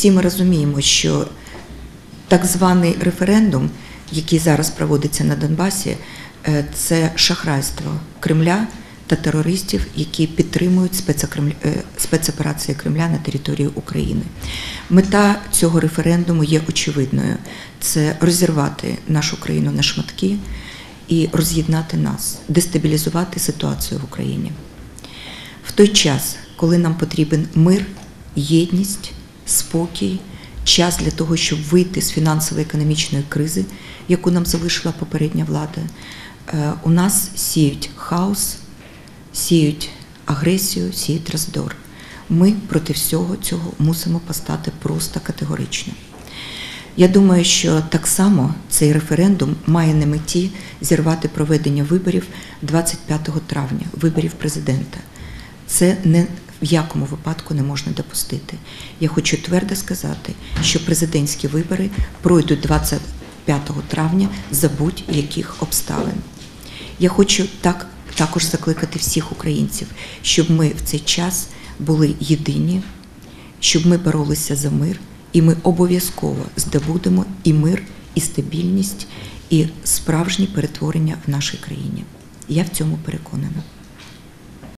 всі ми розуміємо, що так званий референдум, який зараз проводиться на Донбасі, е, це шахрайство Кремля та терористів, які підтримують е, спецоперації Кремля на території України. Мета цього референдуму є очевидною: це розірвати нашу країну на шматки і роз'єднати нас, дестабілізувати ситуацію в Україні. В той час, коли нам потрібен мир, єдність, спокій, час для того, щоб вийти з фінансово-економічної кризи, яку нам залишила попередня влада, е, у нас сіють хаос, сіють агресію, сіють роздор. Ми проти всього цього мусимо постати просто категорично. Я думаю, що так само цей референдум має на меті зірвати проведення виборів 25 травня, виборів президента. Це не в якому випадку не можна допустити. Я хочу твердо сказати, що президентські вибори пройдуть 25 травня за будь-яких обставин. Я хочу так, також закликати всіх українців, щоб ми в цей час були єдині, щоб ми боролися за мир, і ми обов'язково здобудемо і мир, і стабільність, і справжні перетворення в нашій країні. Я в цьому переконана.